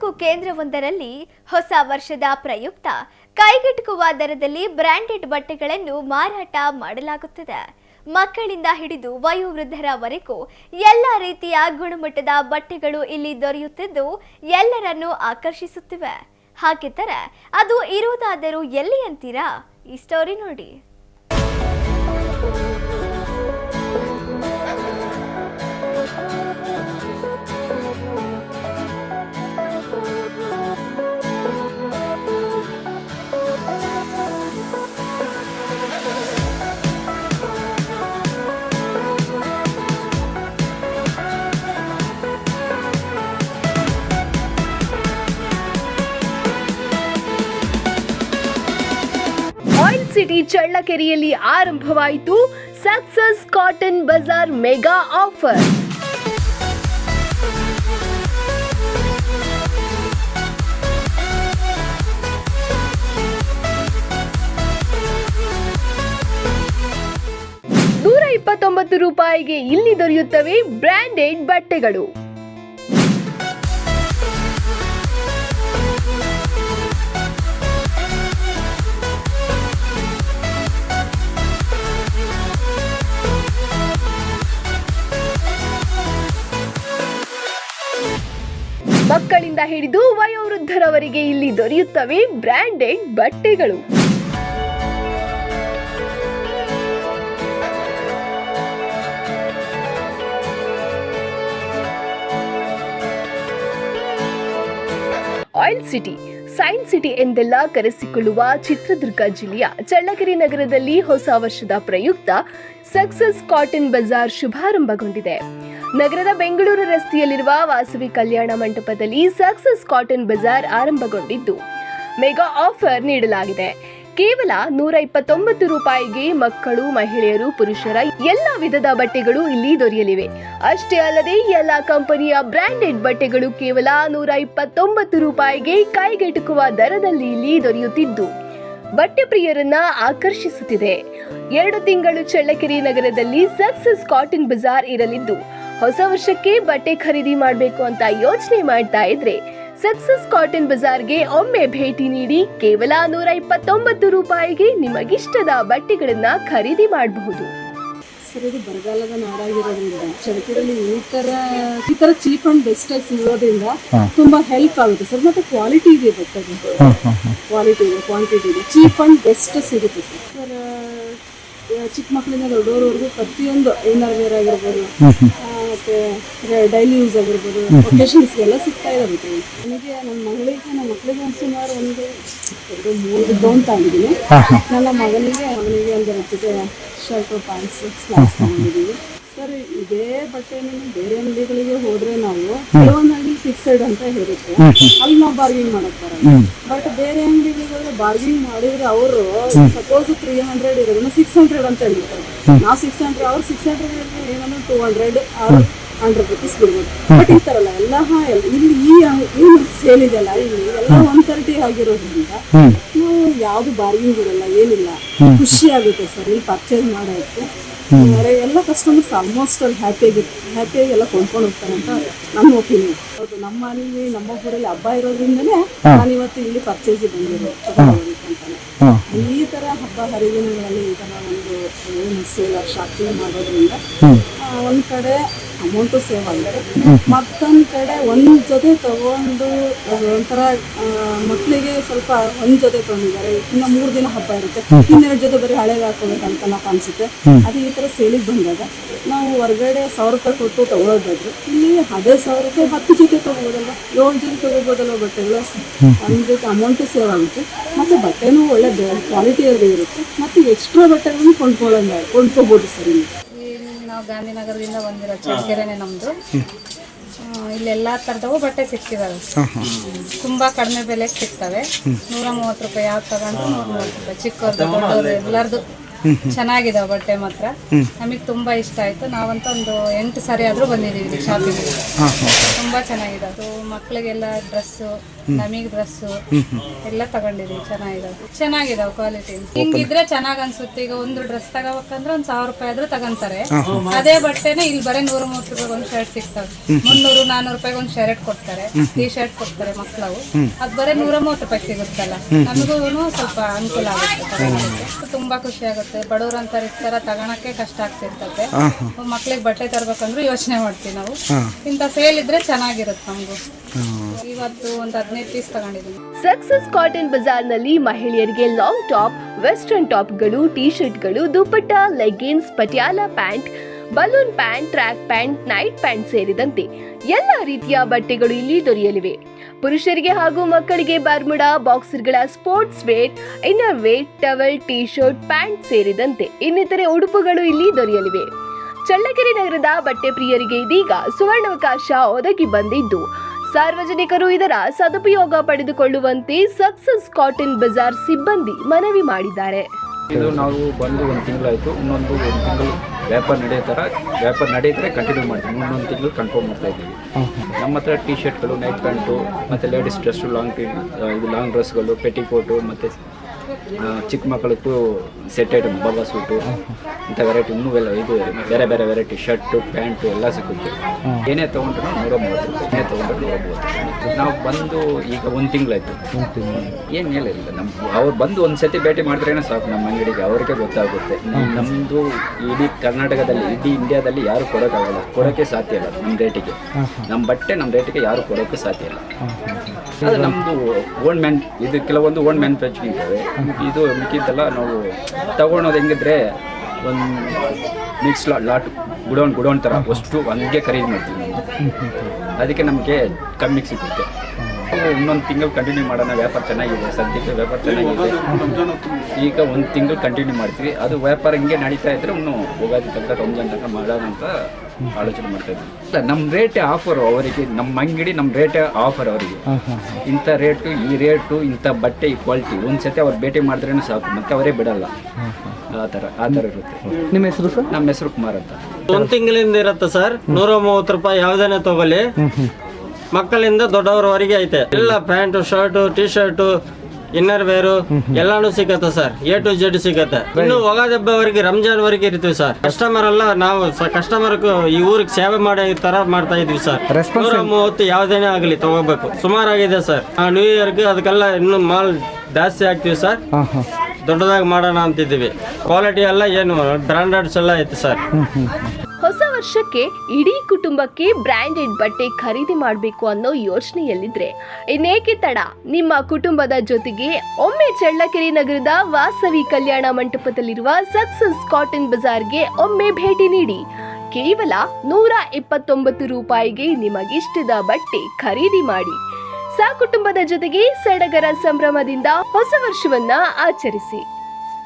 ತಾಲೂಕು ಕೇಂದ್ರವೊಂದರಲ್ಲಿ ಹೊಸ ವರ್ಷದ ಪ್ರಯುಕ್ತ ಕೈಗೆಟುಕುವ ದರದಲ್ಲಿ ಬ್ರ್ಯಾಂಡೆಡ್ ಬಟ್ಟೆಗಳನ್ನು ಮಾರಾಟ ಮಾಡಲಾಗುತ್ತದೆ. ಮಕ್ಕಳಿಂದ ಹಿಡಿದು ವಯೋವೃದ್ಧರವರೆಗೂ ಎಲ್ಲ ರೀತಿಯ ಗುಣಮಟ್ಟದ ಬಟ್ಟೆಗಳು ಇಲ್ಲಿ ದೊರೆಯುತ್ತಿದ್ದು ಎಲ್ಲರನ್ನೂ ಆಕರ್ಷಿಸುತ್ತಿವೆ. ಹಾಗಿದ್ದರೆ ಅದು ಇರುವುದಾದರೂ ಎಲ್ಲಿ ಅಂತೀರಾ? ಈ ಸ್ಟೋರಿ ನೋಡಿ. ಸಿಟಿ ಚಳ್ಳಕೆರೆಯಲ್ಲಿ ಆರಂಭವಾಯಿತು success cotton bazaar mega offer. ನೂರ ಇಪ್ಪತ್ತೊಂಬತ್ತು ರೂಪಾಯಿಗೆ ಇಲ್ಲಿ ದೊರೆಯುತ್ತವೆ ಬ್ರ್ಯಾಂಡೆಡ್ ಬಟ್ಟೆಗಳು. ಹಿಡಿದು ವಯೋವೃದ್ಧರವರಿಗೆ ಇಲ್ಲಿ ದೊರೆಯುತ್ತವೆ ಬ್ರ್ಯಾಂಡೆಡ್ ಬಟ್ಟೆಗಳು. ಆಯಿಲ್ ಸಿಟಿ ಸೈನ್ಸ್ ಸಿಟಿ ಎಂದೆಲ್ಲ ಕರೆಸಿಕೊಳ್ಳುವ ಚಿತ್ರದುರ್ಗ ಜಿಲ್ಲೆಯ ಚಳ್ಳಕೆರೆ ನಗರದಲ್ಲಿ ಹೊಸ ವರ್ಷದ ಪ್ರಯುಕ್ತ ಸಕ್ಸಸ್ ಕಾಟನ್ ಬಜಾರ್ ಶುಭಾರಂಭಗೊಂಡಿದೆ. ನಗರದ ಬೆಂಗಳೂರು ರಸ್ತೆಯಲ್ಲಿರುವ ವಾಸವಿ ಕಲ್ಯಾಣ ಮಂಟಪದಲ್ಲಿ ಸಕ್ಸಸ್ ಕಾಟನ್ ಬಜಾರ್ ಆರಂಭಗೊಂಡಿದ್ದು, ಮೆಗಾ ಆಫರ್ ನೀಡಲಾಗಿದೆ. ಕೇವಲ ನೂರ ಇಪ್ಪತ್ತೊಂಬತ್ತು ರೂಪಾಯಿಗೆ ಮಕ್ಕಳು, ಮಹಿಳೆಯರು, ಪುರುಷರ ಎಲ್ಲ ವಿಧದ ಬಟ್ಟೆಗಳು ಇಲ್ಲಿ ದೊರೆಯಲಿವೆ. ಅಷ್ಟೇ ಅಲ್ಲದೆ, ಎಲ್ಲ ಕಂಪನಿಯ ಬ್ರ್ಯಾಂಡೆಡ್ ಬಟ್ಟೆಗಳು ಕೇವಲ ನೂರ ಇಪ್ಪತ್ತೊಂಬತ್ತು ರೂಪಾಯಿಗೆ ಕೈಗೆಟುಕುವ ದರದಲ್ಲಿ ಇಲ್ಲಿ ದೊರೆಯುತ್ತಿದ್ದು, ಬಟ್ಟೆ ಪ್ರಿಯರನ್ನ ಆಕರ್ಷಿಸುತ್ತಿದೆ. ಎರಡು ತಿಂಗಳು ಚಳ್ಳಕೆರೆ ನಗರದಲ್ಲಿ ಸಕ್ಸಸ್ ಕಾಟನ್ ಬಜಾರ್ ಇರಲಿದ್ದು ಹೊಸ ವರ್ಷಕ್ಕೆ ಬಟ್ಟೆ ಖರೀದಿ ಮಾಡಬೇಕು ಅಂತ ಯೋಚನೆ ಮಾಡ್ತಾ ಇದ್ರೆ ಸಕ್ಸಸ್ ಕಾಟನ್ ಬಜಾರ್ಗೆ ಒಮ್ಮೆ ಭೇಟಿ ನೀಡಿ ಕೇವಲ ನೂರ ಇಪ್ಪತ್ತೊಂಬತ್ತು ರೂಪಾಯಿಗೆ ನಿಮಗಿಷ್ಟದ ಬಟ್ಟೆಗಳನ್ನ ಖರೀದಿ ಮಾಡಬಹುದು. ಸರ್ ಇದು ಬರಗಾಲದ ನಾಡಾಗಿರೋದ್ರಿಂದ ಚಳ್ಳಕೆರೆಯಲ್ಲಿ ಈ ತರ ಈ ತರ ಚೀಪ್ ಅಂಡ್ ಬೆಸ್ಟ್ ಆಗಿ ಸಿಗೋದ್ರಿಂದ ತುಂಬಾ ಹೆಲ್ಪ್ ಆಗುತ್ತೆ. ಸರ್ ಮತ್ತೆ ಕ್ವಾಲಿಟಿ ಇದೆ ಬಟ್ಟೆ ಕ್ವಾಲಿಟಿ ಇದೆ ಕ್ವಾಂಟಿಟಿ ಇದೆ. ಚೀಪ್ ಅಂಡ್ ಬೆಸ್ಟ್ ಸಿಗುತ್ತೆ ಸರ್. ಚಿಕ್ಕ ಮಕ್ಕಳಿಂದ ದೊಡ್ಡವರವರೆಗೂ ಪ್ರತಿಯೊಂದು ಇನ್ನರ್ ವೇರ್ ಆಗಿರ್ಬೋದು ಮತ್ತೆ ಡೈಲಿ ಯೂಸ್ ಆಗಿರ್ಬೋದು ಒಕೇಶನ್ಸ್ಗೆಲ್ಲ ಸಿಗ್ತಾ ಇದ್ದಾವೆ ಇದು. ನನಗೆ ನನ್ನ ಮಗಳಿಗೆ ನನ್ನ ಮಕ್ಕಳಿಗೆ ಒಂದು ಸುಮಾರು ಒಂದು ಎರಡು ಮೂರು ಗೌನ್ ತಗೊಂಡಿದ್ದೀನಿ ನನ್ನ ಮಗನಿಗೆ ಮಗನಿಗೆ ಒಂದು ಜೊತೆ ಶರ್ಟು ಪ್ಯಾಂಟ್ಸ್ ಸ್ನಾಕ್ಸ್ ತಗೊಂಡಿದ್ದೀವಿ ಸರ್ ಇದೇ ಬಟ್ಟೆನ ಬೇರೆ ಅಂಗಡಿಗಳಿಗೆ ಹೋದ್ರೆ ನಾವು ಕೆಲವೊಂದು ಅಂಗಡಿ ಫಿಕ್ಸೆಡ್ ಅಂತ ಹೇಳುತ್ತೆ. ಅಲ್ಲಿ ನಾವು ಬಾರ್ಗಿಂಗ್ ಮಾಡಕ್ ಬರಲ್ಲ. ಬಟ್ ಬೇರೆ ಅಂಗಡಿಗಳಿಗೆ ಬಾರ್ಗಿನ್ ಬಾರ್ಗಿಂಗ್ ಮಾಡಿದ್ರೆ ಅವರು ಸಪೋಸ್ ತ್ರೀ ಹಂಡ್ರೆಡ್ ಇರೋದನ್ನ ಸಿಕ್ಸ್ ಹಂಡ್ರೆಡ್ ಅಂತ ಹೇಳ್ತಾರೆ ನಾವು ಸಿಕ್ಸ್ ಹಂಡ್ರೆಡ್ ಅವ್ರು ಸಿಕ್ಸ್ ಹಂಡ್ರೆಡ್ ಏನಂದ್ರೆ two hundred or hundred rupees ಬಿಡ್ಬೋದು ಬಟ್ ಈ ತರಲ್ಲ ಎಲ್ಲ ಇಲ್ಲಿ ಈ ಏನು ಸೇಲ್ ಇದೆಯಲ್ಲ ಇಲ್ಲಿ ಎಲ್ಲ ಒನ್ ತರ್ಟಿ ಆಗಿರೋದ್ರಿಂದ ನಾವು ಯಾವ್ದು ಬಾರ್ಗಿಂಗ್ ಇರಲ್ಲ ಏನಿಲ್ಲ. ಖುಷಿ ಆಗುತ್ತೆ ಸರ್ ಇಲ್ಲಿ ಪರ್ಚೇಸ್ ಮಾಡೋಕ್ಕೆ. ಬೇರೆ ಎಲ್ಲ ಕಸ್ಟಮರ್ಸ್ ಆಲ್ಮೋಸ್ಟ್ ಅಲ್ಲಿ ಹ್ಯಾಪಿಯಾಗಿ ಹ್ಯಾಪಿಯಾಗಿ ಎಲ್ಲ ಕೊಂಡ್ಕೊಂಡು ಹೋಗ್ತಾರೆ ಅಂತ ನನ್ನ ಒಪಿನಿಯನ್ ಹೌದು ನಮ್ಮ ಅಲ್ಲಿ ನಮ್ಮ ಊರಲ್ಲಿ ಹಬ್ಬ ಇರೋದ್ರಿಂದನೇ ನಾನು ಇವತ್ತು ಇಲ್ಲಿ ಪರ್ಚೇಸ್ ಬಂದಿರೋದು ಈ ತರ ಹಬ್ಬ ಹರಿದಿನಗಳಲ್ಲಿ ಈ ತರ ಒಂದು ಸೇಲ್ ಶಾಪಿಂಗ್ ಮಾಡೋದ್ರಿಂದ ಒಂದ್ ಕಡೆ ಅಮೌಂಟು ಸೇವ್ ಆಗುತ್ತೆ ಮತ್ತೊಂದು ಕಡೆ ಒಂದು ಜೊತೆ ತಗೊಂಡು ಒಂಥರ ಮಕ್ಕಳಿಗೆ ಸ್ವಲ್ಪ ಒಂದು ಜೊತೆ ತಗೊಂಡಿದ್ದಾರೆ. ಇನ್ನು ಮೂರು ದಿನ ಹಬ್ಬ ಇರುತ್ತೆ. ಇನ್ನೆರಡು ಜೊತೆ ಬರೀ ಹಳೆಗೆ ಹಾಕೋಬೇಕಂತ ನಾವು ಅನಿಸುತ್ತೆ ಅದು ಈ ತರ ಸೇಲಿಗೆ ಬಂದಾಗ ನಾವು ಹೊರಗಡೆ ಸಾವಿರ ರೂಪಾಯಿ ಕೊಟ್ಟು ತಗೊಳ್ಳೋದಾದ್ರೆ ಇಲ್ಲಿ ಅದೇ ಸಾವಿರ ರೂಪಾಯಿ ಹತ್ತು ಜೊತೆ ತಗೋಬೋದಲ್ವ? ಏಳು ಜೊತೆ ತಗೋಬೋದಲ್ವ ಬಟ್ಟೆಗಳು? ಒಂದು ಜೊತೆ ಅಮೌಂಟು ಸೇವ್ ಆಗುತ್ತೆ. ಮತ್ತೆ ಬಟ್ಟೆನೂ ಒಳ್ಳೆ ಕ್ವಾಲಿಟಿಯಲ್ಲಿ ಇರುತ್ತೆ. ಮತ್ತೆ ಎಕ್ಸ್ಟ್ರಾ ಬಟ್ಟೆಗಳನ್ನು ಕೊಂಡ್ಕೊಳ್ಳೋಂಗ ಕೊಂಡ್ಕೋಬೋದು ಸರ್ ಇಲ್ಲಿ. ನಾವು ಗಾಂಧಿನಗರದಿಂದ ಬಂದಿರೋ ಚಳ್ಳಕೆರೆನೆ ನಮ್ದು. ಇಲ್ಲೆಲ್ಲ ತರದವು ಥರದವು ಬಟ್ಟೆ ಸಿಕ್ತಿದಾವೆ ತುಂಬಾ ಕಡಿಮೆ ಬೆಲೆಗೆ ಸಿಗ್ತವೆ. ನೂರ ಮೂವತ್ತು ರೂಪಾಯಿ ಯಾವ್ದು ತಗೊಂಡ್ರು ನೂರ ಮೂವತ್ತು ರೂಪಾಯಿ. ಚಿಕ್ಕವ್ರದ್ದು ದೊಡ್ಡವ್ರದ್ದು ಎಲ್ಲರದು ಚೆನ್ನಾಗಿದಾವೆ ಬಟ್ಟೆ ಮಾತ್ರ. ನಮಗೆ ತುಂಬಾ ಇಷ್ಟ ಆಯ್ತು. ನಾವಂತ ಒಂದು ಎಂಟು ಸಾರಿ ಆದ್ರೂ ಬಂದಿದ್ದೀವಿ ಇಲ್ಲಿ ಶಾಪಿಂಗ್ ತುಂಬಾ ಚೆನ್ನಾಗಿದೆ. ಅದು ಮಕ್ಕಳಿಗೆಲ್ಲ ಡ್ರೆಸ್ಸು ನಮಗೆ ಡ್ರೆಸ್ಸು ಎಲ್ಲ ತಗೊಂಡಿದೀವಿ ಚೆನ್ನಾಗಿದಾವೆ. ಚೆನ್ನಾಗಿದಾವೆ ಕ್ವಾಲಿಟಿ ಹಿಂಗಿದ್ರೆ ಚೆನ್ನಾಗ್ ಅನ್ಸುತ್ತೆ. ಈಗ ಒಂದು ಡ್ರೆಸ್ ತಗೋಬೇಕಂದ್ರೆ ಒಂದ್ ಸಾವಿರ ರೂಪಾಯಿ ಆದ್ರೂ ತಗೊಂತಾರೆ. ಅದೇ ಬಟ್ಟೆನೆ ಇಲ್ಲಿ ಬರೀ ನೂರ ಮೂವತ್ತು ರೂಪಾಯಿ ಒಂದ್ ಶರ್ಟ್ ಸಿಗ್ತಾವೆ. ಮುನ್ನೂರು ನಾನೂರು ರೂಪಾಯಿ ಒಂದ್ ಶರ್ಟ್ ಕೊಡ್ತಾರೆ. ಟೀ ಶರ್ಟ್ ಕೊಡ್ತಾರೆ ಮಕ್ಕಳು. ಅದ್ ಬರೀ ನೂರ ಮೂವತ್ತು ರೂಪಾಯಿ ಸಿಗುತ್ತಲ್ಲ. ನಮಗೂ ಸ್ವಲ್ಪ ಅನುಕೂಲ ಆಗುತ್ತೆ. ತುಂಬಾ ಖುಷಿ ಆಗುತ್ತೆ. ಬಡವ್ರ ಅಂತ ಇರ್ತಾರ ತಗೋಣಕ್ಕೆ ಕಷ್ಟ ಆಗ್ತಿರ್ತದೆ ಮಕ್ಳಿಗೆ ಬಟ್ಟೆ ತರ್ಬೇಕಂದ್ರೂ ಯೋಚನೆ ಮಾಡ್ತೀವಿ ನಾವು. ಇಂಥ ಸೇಲ್ ಇದ್ರೆ ಚೆನ್ನಾಗಿರುತ್ತೆ ನಮಗೂ. ಇವತ್ತು ಒಂದು ಹದಿನೈದು ಸಕ್ಸಸ್ ಕಾಟನ್ ಬಜಾರ್ನಲ್ಲಿ ಮಹಿಳೆಯರಿಗೆ ಲಾಂಗ್ ಟಾಪ್ ವೆಸ್ಟರ್ನ್ ಟಾಪ್ಗಳು ಟಿ ಶರ್ಟ್ಗಳು dupatta leggings Patiala pant balloon pant track pant night pant ಸೇರಿದಂತೆ ಎಲ್ಲ ರೀತಿಯ ಬಟ್ಟೆಗಳು ಇಲ್ಲಿ ದೊರೆಯಲಿವೆ. ಪುರುಷರಿಗೆ ಹಾಗೂ ಮಕ್ಕಳಿಗೆ Bermuda ಬಾಕ್ಸರ್ಗಳ sports wear inner wear towel T shirt pant ಸೇರಿದಂತೆ ಇನ್ನಿತರೆ ಉಡುಪುಗಳು ಇಲ್ಲಿ ದೊರೆಯಲಿವೆ. ಚಳ್ಳಕೆರೆ ನಗರದ ಬಟ್ಟೆ ಪ್ರಿಯರಿಗೆ ಇದೀಗ ಸುವರ್ಣಾವಕಾಶ ಒದಗಿ ಬಂದಿದ್ದು. ಸಾರ್ವಜನಿಕರು ಇದರ ಸದುಪಯೋಗ ಪಡೆದುಕೊಳ್ಳುವಂತೆ ಸಕ್ಸಸ್ ಕಾಟನ್ ಬಜಾರ್ ಸಿಬ್ಬಂದಿ ಮನವಿ ಮಾಡಿದ್ದಾರೆ. ಇದು ನಾವು ಬಂದು ಒಂದು ತಿಂಗಳಾಯಿತು. ಇನ್ನೊಂದು ಒಂದು ತಿಂಗಳು ವ್ಯಾಪಾರ ನಡೆಯೋ ಥರ ವ್ಯಾಪಾರ ನಡೆಯಿದ್ರೆ ಕಂಟಿನ್ಯೂ ಮಾಡ್ತೀವಿ. ಇನ್ನೊಂದು ತಿಂಗಳು ಕನ್ಫರ್ಮ್ ಮಾಡ್ತಾ ಇದ್ದೀವಿ. ನಮ್ಮ ಹತ್ರ ಟಿ ಶರ್ಟ್ಗಳು ನೈಟ್ ಪ್ಯಾಂಟು ಮತ್ತು ಲೇಡೀಸ್ ಡ್ರೆಸ್ಸು ಲಾಂಗ್ ಇದು ಲಾಂಗ್ ಡ್ರೆಸ್ಗಳು ಪೆಟಿಕೋಟು ಮತ್ತು ಚಿಕ್ಕ ಮಕ್ಕಳಿಗೂ ಸೆಟ್ ಐಟಮ್ ಬಾಬಾ ಸೂಟು ಇಂಥ ವೆರೈಟಿ ಇನ್ನೂ ಎಲ್ಲ ಇದು ಬೇರೆ ಬೇರೆ ವೆರೈಟಿ ಶರ್ಟು ಪ್ಯಾಂಟು ಎಲ್ಲ ಸಿಗುತ್ತೆ. ಏನೇ ತೊಗೊಂಡ್ರು ನೂರ ಮೂವತ್ತು ರೂಪಾಯಿ ಏನೇ ತೊಗೊಂಡ್ರು ನೂರ ಮೂವತ್ತು ನಾವು ಬಂದು ಈಗ ಒಂದು ತಿಂಗಳಾಯ್ತು. ಏನು ಹೇಳಿಲ್ಲ ನಮ್ಮ ಅವ್ರು ಬಂದು ಒಂದು ಸತಿ ಭೇಟಿ ಮಾಡಿದ್ರೇನೆ ಸಾಕು ನಮ್ಮ ಅಂಗಡಿಗೆ ಅವ್ರಿಗೆ ಗೊತ್ತಾಗುತ್ತೆ. ನಮ್ಮದು ಇಡೀ ಕರ್ನಾಟಕದಲ್ಲಿ ಇಡೀ ಇಂಡಿಯಾದಲ್ಲಿ ಯಾರು ಕೊಡೋಕ್ಕಾಗಲ್ಲ. ಕೊಡೋಕ್ಕೆ ಸಾಧ್ಯ ಇಲ್ಲ ನಮ್ಮ ರೇಟಿಗೆ ನಮ್ಮ ಬಟ್ಟೆ ನಮ್ಮ ರೇಟಿಗೆ ಯಾರು ಕೊಡೋಕ್ಕೆ ಸಾಧ್ಯ ಇಲ್ಲ. ಅದು ನಮ್ಮದು ಓನ್ ಮ್ಯಾನ್ ಇದು ಕೆಲವೊಂದು ಓನ್ ಮ್ಯಾನುಫ್ಯಾಕ್ಚರಿಂಗ್ ಇದ್ದಾವೆ ಇದು ಮಿಕ್ಕಿದ್ದೆಲ್ಲ ನಾವು ತಗೊಳೋದು ಹೆಂಗಿದ್ರೆ ಒಂದು ಮಿಕ್ಸ್ ಲಾಟ್ ಗುಡೌನ್ ಗುಡೌನ್ ಥರ ಅಷ್ಟು ಹಂಗೆ ಖರೀದಿ ಮಾಡ್ತೀವಿ. ಅದಕ್ಕೆ ನಮಗೆ ಕಮ್ಮಿಗೆ ಸಿಗುತ್ತೆ. ಇನ್ನೊಂದು ತಿಂಗಳು ಕಂಟಿನ್ಯೂ ಮಾಡೋಣ. ವ್ಯಾಪಾರ ಚೆನ್ನಾಗಿದೆ. ಸದ್ಯಕ್ಕೆ ವ್ಯಾಪಾರ ಚೆನ್ನಾಗಿದೆ. ಈಗ ಒಂದು ತಿಂಗಳು ಕಂಟಿನ್ಯೂ ಮಾಡ್ತೀವಿ. ಅದು ವ್ಯಾಪಾರ ಹಿಂಗೆ ನಡೀತಾ ಇದ್ರೆ ಇನ್ನು ಹೋಗೋದು ತನಕ ರಂಜಾನ್ ತನಕ ಮಾಡೋಣ ಅಂತ ಆಲೋಚನೆ ಮಾಡ್ತಾ ಇದ್ವಿ. ಇಲ್ಲ ನಮ್ಮ ರೇಟೇ ಆಫರು ಅವರಿಗೆ ನಮ್ಮ ಅಂಗಡಿ ನಮ್ಮ ರೇಟೇ ಆಫರ್ ಅವರಿಗೆ. ಇಂಥ ರೇಟು ಈ ರೇಟು ಇಂಥ ಬಟ್ಟೆ ಈ ಕ್ವಾಲಿಟಿ ಒಂದು ಸತಿ ಅವ್ರು ಭೇಟಿ ಮಾಡಿದ್ರೇನು ಸಾಕು. ಮತ್ತೆ ಅವರೇ ಬಿಡಲ್ಲ. ಆ ಥರ ಆ ಥರ ಇರುತ್ತೆ. ನಿಮ್ಮ ಹೆಸರು ಸರ್? ನಮ್ಮ ಹೆಸರು ಕುಮಾರ್ ಅಂತ. ಒಂದು ತಿಂಗಳಿಂದ ಇರುತ್ತೆ ಸರ್. ನೂರ ಮೂವತ್ತು ರೂಪಾಯಿ ಯಾವ್ದೇನೆ ತಗೊಳ್ಳಿ. ಮಕ್ಕಳಿಂದ ದೊಡ್ಡವರವರೆಗೆ ಐತೆ. ಎಲ್ಲ pant shirt T shirt inner wear ಎಲ್ಲಾನು ಸಿಗತ್ತೆ ಸರ್. ಎ ಟು ಜೆಡ್ ಸಿಗತ್ತೆ. ಇನ್ನು ಒಗಾದಬ್ಬವರೆಗೆ ರಂಜಾನ್ ವರೆಗೆ ಇರ್ತೀವಿ ಸರ್. ಕಸ್ಟಮರ್ ಎಲ್ಲ ನಾವು ಕಸ್ಟಮರ್ ಈ ಊರಿಗೆ ಸೇವೆ ಮಾಡೋ ತರ ಮಾಡ್ತಾ ಇದೀವಿ ಸರ್. ನೂರ ಮೂವತ್ತು ಯಾವ್ದೇನೆ ಆಗಲಿ ತಗೋಬೇಕು. ಸುಮಾರಾಗಿದೆ ಸರ್. ಆ ನ್ಯೂ ಇಯರ್ಗೆ ಅದಕ್ಕೆಲ್ಲ ಇನ್ನು ಮಾಲ್ ಜಾಸ್ತಿ ಆಗ್ತೀವಿ ಸರ್. ದೊಡ್ಡದಾಗಿ ಮಾಡೋಣ ಅಂತಿದ್ದೀವಿ. ಕ್ವಾಲಿಟಿ ಎಲ್ಲ ಏನು ಬ್ರಾಂಡೆಡ್ಸ್ ಎಲ್ಲ ಐತೆ ಸರ್. ವರ್ಷಕ್ಕೆ ಇಡೀ ಕುಟುಂಬಕ್ಕೆ ಬ್ರ್ಯಾಂಡೆಡ್ ಬಟ್ಟೆ ಖರೀದಿ ಮಾಡಬೇಕು ಅನ್ನೋ ಯೋಚನೆಯಲ್ಲಿದ್ರೆ, ಇನ್ನೇಕೆ ತಡ? ನಿಮ್ಮ ಕುಟುಂಬದ ಜೊತೆಗೆ ಒಮ್ಮೆ ಚಳ್ಳಕೆರೆ ನಗರದ ವಾಸವಿ ಕಲ್ಯಾಣ ಮಂಟಪದಲ್ಲಿರುವ ಸಕ್ಸಸ್ ಕಾಟನ್ ಬಜಾರ್ಗೆ ಒಮ್ಮೆ ಭೇಟಿ ನೀಡಿ. ಕೇವಲ ನೂರ ಇಪ್ಪತ್ತೊಂಬತ್ತು ರೂಪಾಯಿಗೆ ನಿಮಗಿಷ್ಟದ ಬಟ್ಟೆ ಖರೀದಿ ಮಾಡಿ. ಸಕುಟುಂಬದ ಜೊತೆಗೆ ಸಡಗರ ಸಂಭ್ರಮದಿಂದ ಹೊಸ ವರ್ಷವನ್ನ ಆಚರಿಸಿ.